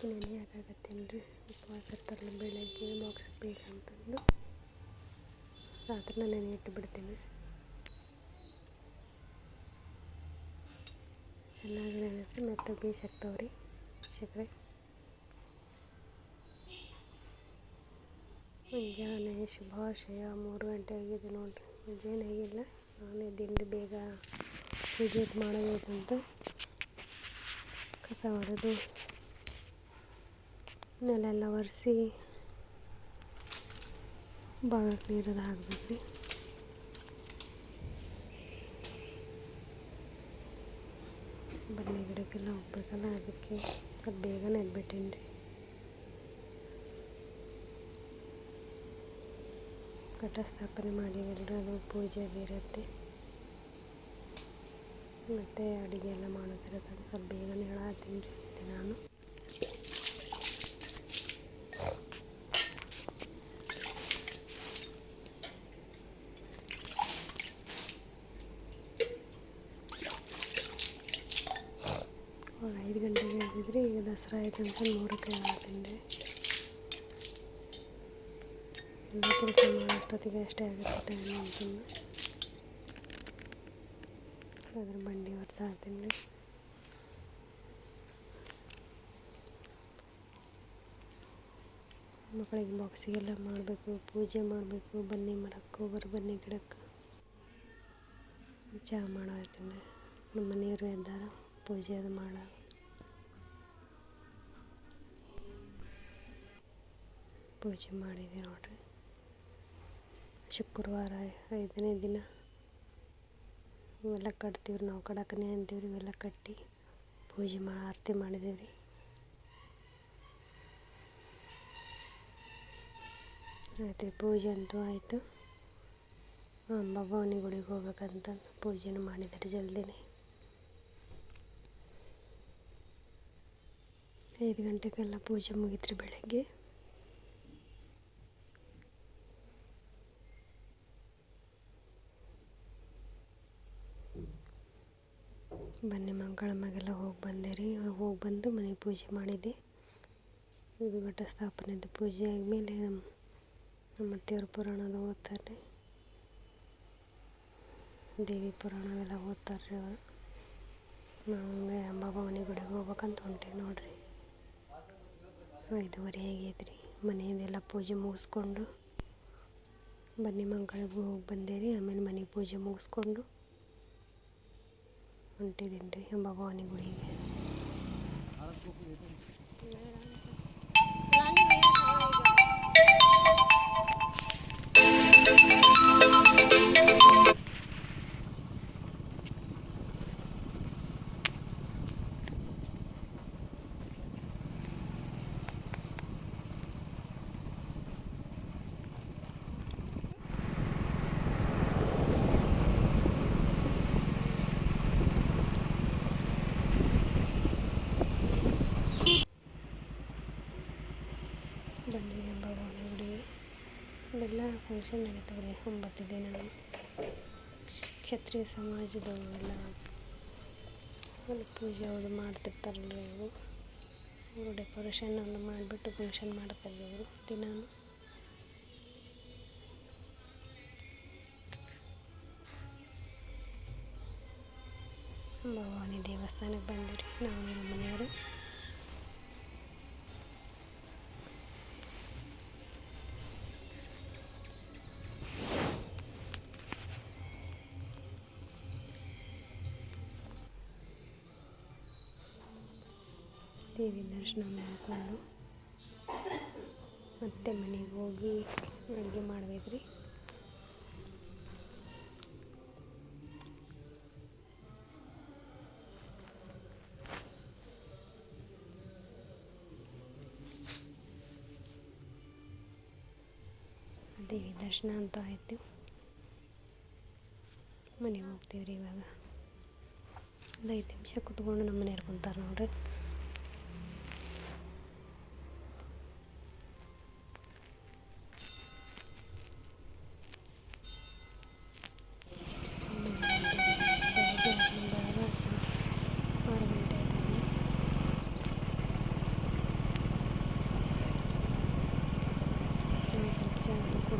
ಅವಲಕ್ಕಿ ನೆನೆ ಹಾಕಾಕತ್ತೀನಿ ರೀ ಉಪವಾಸ ಇರ್ತಾರಲ್ಲ ಬೆಳಗ್ಗೆ ಬಾಕ್ಸ್ ಬೇಕಂತಂದು ರಾತ್ರಿನ ನೆನೆ ಇಟ್ಟು ಬಿಡ್ತೀನಿ. ಚೆನ್ನಾಗಿ ನೆನೆದ್ರೆ ಮೆತ್ತಗೆ ಬೇಯಿಸಾಕ್ತಾವೆ ರೀ ಸಕ್ಕರೆ ಮುಂಜಾನೆ ಶುಭಾಶಯ. ಮೂರು ಗಂಟೆ ಆಗಿದೆ ನೋಡಿರಿ. ಮುಂಜಾನೆ ಆಗಿಲ್ಲ. ನಾನು ಎದ್ದಿಂದು ಬೇಗ ಪೂಜೆ ಮಾಡಬೇಕಂತ ಕಸ ಹೊಡೆದು ನೆಲೆಲ್ಲ ಒರೆಸಿ ಬಾಗಕ್ಕೆ ನೀರದು ಹಾಕ್ಬೇಕ್ರಿ ಬನ್ನಿ ಗಿಡಕ್ಕೆಲ್ಲ ಹೋಗ್ಬೇಕಲ್ಲ ಅದಕ್ಕೆ ಅದು ಬೇಗನೆ ಎದ್ಬಿಟ್ಟೀನಿ ರೀ ಘಟಸ್ಥಾಪನೆ ಸ್ಥಾಪನೆ ಮಾಡಿವಲ್ರಿ ಅದು ಪೂಜೆ ಇರುತ್ತೆ. ಮತ್ತು ಅಡುಗೆ ಎಲ್ಲ ಮಾಡೋದಿರುತ್ತೆ ಸ್ವಲ್ಪ ಬೇಗನೆ ಹೇಳತ್ತೀನಿ ರೀ ನಾನು ಅವಾಗ ಐದು ಗಂಟೆಗೆ ಹೇಳ್ತಿದ್ರಿ ದಸರಾ ಆಯ್ತು ಅಂತ ಮೂರಕ್ಕೆ ರೀ ಎಲ್ಲ ಕೆಲಸ ಮಾಡೋಷ್ಟೊತ್ತಿಗೆ ಅಷ್ಟೇ ಆಗುತ್ತೆ ಅಂತಂದು ಅದ್ರ ಬಂಡಿ ವರ್ಷ ರೀ ಮಕ್ಕಳಿಗೆ ಬಾಕ್ಸಿಗೆಲ್ಲ ಮಾಡಬೇಕು, ಪೂಜೆ ಮಾಡಬೇಕು, ಬನ್ನಿ ಮರಕ್ಕೆ ಬನ್ನಿ ಗಿಡಕ್ಕೆ. ಚಹಾ ಮಾಡೋ ನಮ್ಮ ಮನೆಯವರು ಎದ್ದಾರ, ಪೂಜೆ ಅದು ಮಾಡ ಪೂಜೆ ಮಾಡಿದೆ ನೋಡ್ರಿ. ಶುಕ್ರವಾರ ಐದನೇ ದಿನ. ಇವೆಲ್ಲ ಕಟ್ತೀವ್ರಿ ನಾವು ಕಡಕನೆ ಅಂತೀವ್ರಿ ಇವೆಲ್ಲ ಕಟ್ಟಿ ಪೂಜೆ ಮಾಡಿ ಆರತಿ ಮಾಡಿದೇವ್ರಿ. ಆಯ್ತು ರೀ ಪೂಜೆ ಅಂತೂ ಆಯಿತು. ಭವಾನಿ ಗುಡಿಗೆ ಹೋಗ್ಬೇಕಂತಂದು ಪೂಜೆನೂ ಮಾಡಿದ್ದಾರೆ ಜಲ್ದಿನೇ. ಐದು ಗಂಟೆಗೆಲ್ಲ ಪೂಜೆ ಮುಗೀತ್ರಿ ಬೆಳಗ್ಗೆ. ಬನ್ನಿ ಮಂಗಳಮ್ಮಾಗೆಲ್ಲ ಹೋಗಿ ಬಂದೆ ರೀ ಹೋಗಿ ಬಂದು ಮನೆ ಪೂಜೆ ಮಾಡಿದ್ದೆ ಇದು ಘಟಸ್ಥಾಪನೆದು ಪೂಜೆ ಆದಮೇಲೆ ನಮ್ಮ ನಮ್ಮ ಅತ್ತೆಯವ್ರ ಪುರಾಣದ ಓದ್ತಾರೆ ದೇವಿ ಪುರಾಣವೆಲ್ಲ ಓದ್ತಾರೆ ರೀ ಅವರು. ನಾವು ಅಂಬಾಭವಾನಿ ಗುಡಿಗೆ ಹೋಗ್ಬೇಕಂತ ಹೊಂಟೆ ನೋಡ್ರಿ. ಐದುವರೆ ಆಗೈತ್ರಿ. ಮನೆಯದೆಲ್ಲ ಪೂಜೆ ಮುಗಿಸ್ಕೊಂಡು ಬನ್ನಿ ಮಂಗಳಿಗೆ ಹೋಗಿ ಬಂದೆ ರೀ ಆಮೇಲೆ ಮನೆ ಪೂಜೆ ಮುಗಿಸ್ಕೊಂಡು ಹೊಂಟಿದ್ದೀನಿ ರೀ ಭವಾನಿ ಗುಡಿಗೆ ಫಂಕ್ಷನ್ ನಡೀತಾವೆ ರೀ ಒಂಬತ್ತು ದಿನ ಕ್ಷತ್ರಿಯ ಸಮಾಜದವು ಎಲ್ಲ ಅಲ್ಲಿ ಪೂಜೆ ಅವರು ಮಾಡ್ತಿರ್ತಾರಲ್ಲ ರೀ ಅವರು ಅವರು ಡೆಕೋರೇಷನ್ ಎಲ್ಲ ಮಾಡಿಬಿಟ್ಟು ಫಂಕ್ಷನ್ ಮಾಡ್ತಾರೆ ಅವರು ದಿನಾನು. ಭವಾನಿ ದೇವಸ್ಥಾನಕ್ಕೆ ಬಂದಿರಿ. ನಾವು ನಮ್ಮ ಮನೆಯವರು. ದೇವಿ ದರ್ಶನ ಮಾಡಿಕೊಂಡು ಮತ್ತೆ ಮನೆಗೆ ಹೋಗಿ ಅಡುಗೆ ಮಾಡ್ಬೇಕು ರೀ ದೇವಿ ದರ್ಶನ ಅಂತ ಆಯಿತು. ಮನೆಗೆ ಹೋಗ್ತೀವಿ ರೀ ಇವಾಗ. ಒಂದು ಐದು ನಿಮಿಷ ಕುತ್ಕೊಂಡು ನಮ್ಮ ಮನೆಯವ್ರು ಕುಂತಾರೆ ನೋಡ್ರಿ.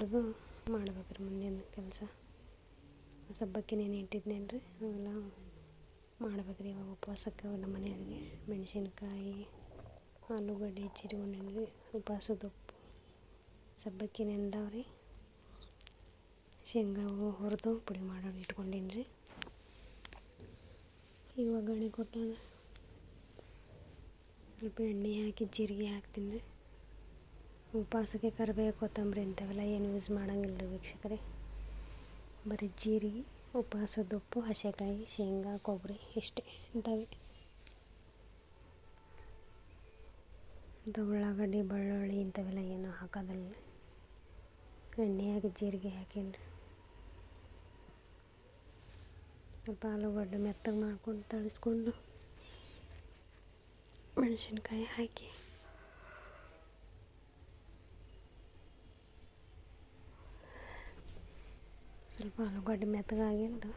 ಹುರಿದು ಮಾಡ್ಬೇಕ್ರಿ ಮುಂದಿನ ಕೆಲಸ. ಸಬ್ಬಕ್ಕಿ ನೆನೆ ಇಟ್ಟಿದ್ನೇನು ರೀ ಅವೆಲ್ಲ ಮಾಡ್ಬೇಕ್ರಿ ಇವಾಗ ಉಪವಾಸಕ್ಕೆ ನಮ್ಮ ಮನೆಯವ್ರಿಗೆ. ಮೆಣಸಿನ್ಕಾಯಿ, ಆಲೂಗಡ್ಡೆ ಹೆಚ್ಚಿಟ್ಕೊಂಡೇನಿ ಉಪವಾಸದ ಉಪ್ಪು, ಸಬ್ಬಕ್ಕಿ ರೀ ಶೇಂಗಾ ಹುರಿದು ಪುಡಿ ಮಾಡೋರು ಇಟ್ಕೊಂಡೀನಿ ರೀ ಈಗ ಒಗ್ಗರಣೆ ಕೊಟ್ಟಾಗ ಸ್ವಲ್ಪ ಎಣ್ಣೆ ಹಾಕಿ ಜೀರಿಗೆ ಹಾಕ್ತೀನಿ ರೀ ಉಪವಾಸಕ್ಕೆ ಕರಿಬೇವು, ಕೊತ್ತಂಬರಿ ಇಂಥವೆಲ್ಲ ಏನು ಯೂಸ್ ಮಾಡಂಗಿಲ್ಲ ರೀ ವೀಕ್ಷಕರೇ. ಬರೀ ಜೀರಿಗೆ, ಉಪವಾಸದ ಉಪ್ಪು, ಹಸೆಕಾಯಿ, ಶೇಂಗಾ, ಕೊಬ್ಬರಿ ಇಷ್ಟೇ ಇಂಥವೆ ಇದು ಉಳ್ಳಾಗಡ್ಡಿ, ಬೆಳ್ಳುಳ್ಳಿ ಇಂಥವೆಲ್ಲ ಏನು ಹಾಕೋದಲ್ಲ. ಎಣ್ಣೆ ಹಾಕಿ ಜೀರಿಗೆ ಹಾಕೀನಿ ರೀ ಸ್ವಲ್ಪ ಆಲೂಗಡ್ಡೆ ಮೆತ್ತಗೆ ಮಾಡ್ಕೊಂಡು ತಳಿಸ್ಕೊಂಡು ಮೆಣಸಿನ್ಕಾಯಿ ಹಾಕಿ. ಸ್ವಲ್ಪ ಆಲೂಗಡ್ಡೆ ಮೆತ್ತಗಾಗಿಂದು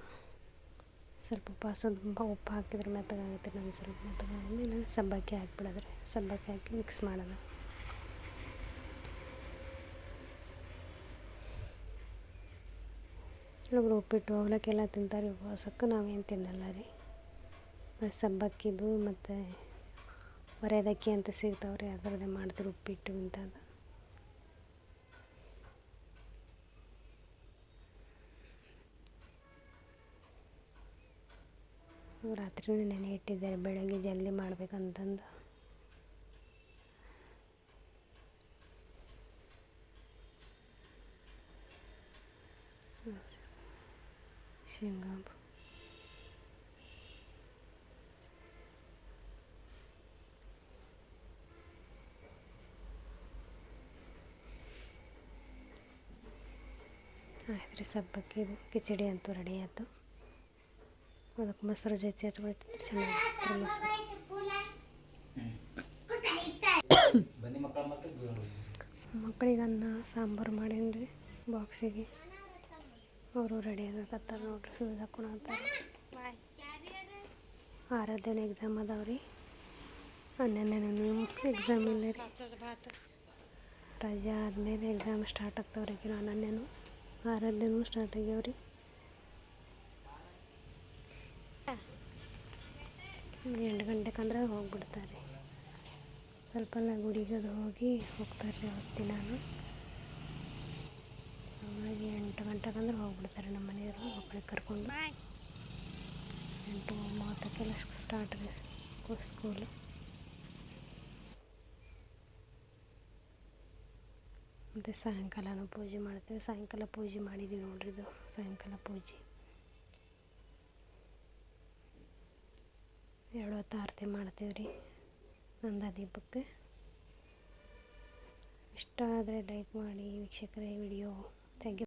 ಸ್ವಲ್ಪ ಉಪವಾಸದ ಉಪ್ಪು ಹಾಕಿದ್ರೆ ಮೆತ್ತಗಾಗುತ್ತೆ ನಮ್ಮ ಸ್ವಲ್ಪ ಮೆತ್ತಗಾದ್ಮೇಲೆ ಸಬ್ಬಕ್ಕಿ ಹಾಕ್ಬಿಡೋದ್ರಿ ಸಬ್ಬಕ್ಕಿ ಹಾಕಿ ಮಿಕ್ಸ್ ಮಾಡೋದು. ಕೆಲವೊಬ್ರು ಉಪ್ಪಿಟ್ಟು, ಅವಲಕ್ಕೆಲ್ಲ ತಿಂತಾರೆ, ಉಪವಾಸಕ್ಕೆ ನಾವೇನು ತಿನ್ನಲ್ಲ ರೀ. ಮತ್ತು ಸಬ್ಬಕ್ಕಿದು ಮತ್ತು ಒರೆದಕ್ಕಿ ಅಂತ ಸಿಗ್ತಾವೆ ರೀ ಅದರದ್ದೇ ಮಾಡ್ತಾರೆ ಉಪ್ಪಿಟ್ಟು ಇಂಥದ್ದು ರಾತ್ರಿನೇ ನೆನೆ ಇಟ್ಟಿದ್ದಾರೆ ಬೆಳಗ್ಗೆ ಜಲ್ದಿ ಮಾಡ್ಬೇಕಂತಂದು. ಶೇಂಗಾ ಆಯ್ತು ರೀ ಸಬ್ಬಕ್ಕಿದು ಕಿಚಡಿ ಅಂತೂ ರೆಡಿ ಆಯ್ತು. ಅದಕ್ಕೆ ಮೊಸರು ಜೊತೆ ಹಚ್ಕೊಳ್ತಿದ್ರೆ ಚೆನ್ನಾಗಿ ಹಚ್ತಾರೆ ಮೊಸರು ಮಕ್ಕಳಿಗೆ ಅನ್ನ ಸಾಂಬಾರು ಮಾಡೀನಿ ಬಾಕ್ಸಿಗೆ ಅವರು ರೆಡಿ ಆಗಕತ್ತಾರ ನೋಡ್ರಿ ಶೂಸ್ ಹಾಕೊಳತ್ತಾರ ಆರಾಧ್ಯನ ಎಕ್ಸಾಮ್ ಅದಾವ ರೀ ಹನ್ನೆರಡನೇ ಎಕ್ಸಾಮ್ ಇಲ್ಲ ರೀ ರಜೆ ಆದಮೇಲೆ ಎಕ್ಸಾಮ್ ಸ್ಟಾರ್ಟ್ ಆಗ್ತಾವೆ ರೀ ಕಿರೋ ಆರಾಧ್ಯನೂ ಸ್ಟಾರ್ಟ್ ಆಗ್ಯಾವ ರೀ ಎಂಟು ಗಂಟೆಗೆ ಹೋಗ್ಬಿಡ್ತಾರೆ. ಸ್ವಲ್ಪ ಎಲ್ಲ ಗುಡಿಗೆ ಅದು ಹೋಗಿ ಹೋಗ್ತಾರೆ ರೀ ಅವತ್ತು ದಿನಾನು. ಸೊ ಹಾಗಾಗಿ ಎಂಟು ಗಂಟೆಗೆ ಅಂದ್ರೆ ಹೋಗ್ಬಿಡ್ತಾರೆ ನಮ್ಮ ಮನೆಯವರು ಮಕ್ಕಳಿಗೆ ಕರ್ಕೊಂಡು. ಎಂಟು ಮೂವತ್ತಕ್ಕೆಲ್ಲ ಸ್ಟಾರ್ಟ್ ರೀ ಸ್ಕೂಲು ಮತ್ತು ಸಾಯಂಕಾಲನೂ ಪೂಜೆ ಮಾಡ್ತೀವಿ. ಸಾಯಂಕಾಲ ಪೂಜೆ ಮಾಡಿದ್ದೀವಿ ನೋಡ್ರಿ ಇದು, ಸಾಯಂಕಾಲ ಪೂಜೆ. ಎರಡು ಹೊತ್ತು ಆರತಿ ಮಾಡ್ತೀವಿ ರೀ ನಂದ ದೀಪಕ್ಕೆ. ಇಷ್ಟ ಆದರೆ ಲೈಕ್ ಮಾಡಿ ವೀಕ್ಷಕರೇ ವಿಡಿಯೋ ಥ್ಯಾಂಕ್